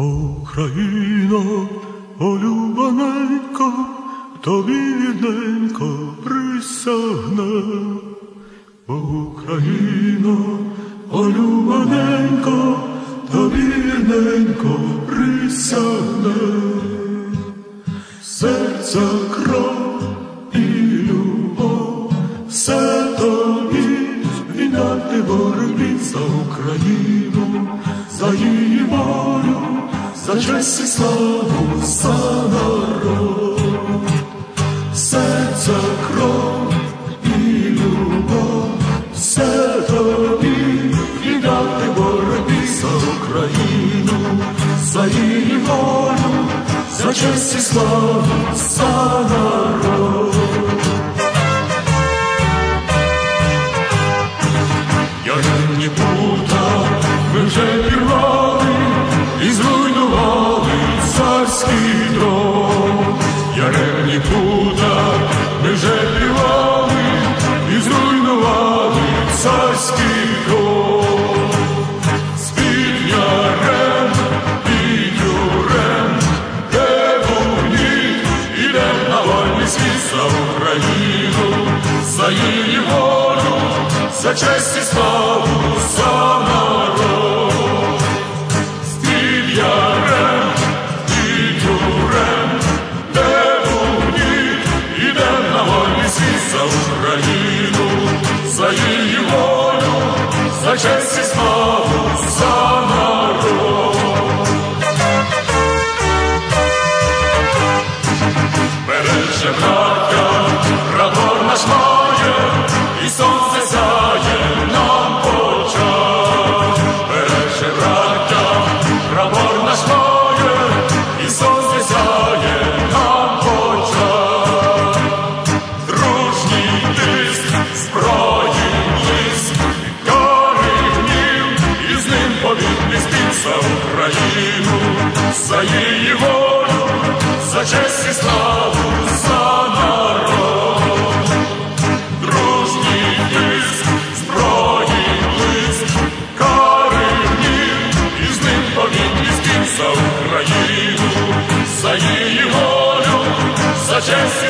Україно, улюблененько, тобі вірненько присягне. Україно, улюблененько, тобі вірненько присягне. Серця кров і любов, все тобі віддати боротьбі за Україну, за її за честь славу, за народ, серця кров і любов, все тобі віддати боротьбі за Україну, за її волю, за честь і славу, за народ. Яренні пута ми вже пірвали царський дрон. З піднярем і юрем, де вогні, іде на вольний світ за Україну, за її волю, за честь і славу, за її волю, за честь і славу, за народ. Береже браття, прапор наш має, і сонце честь і славу, народ. Дружній тиск, зброї блиск, гори гнів, і з ним за Україну, за її волю, за честь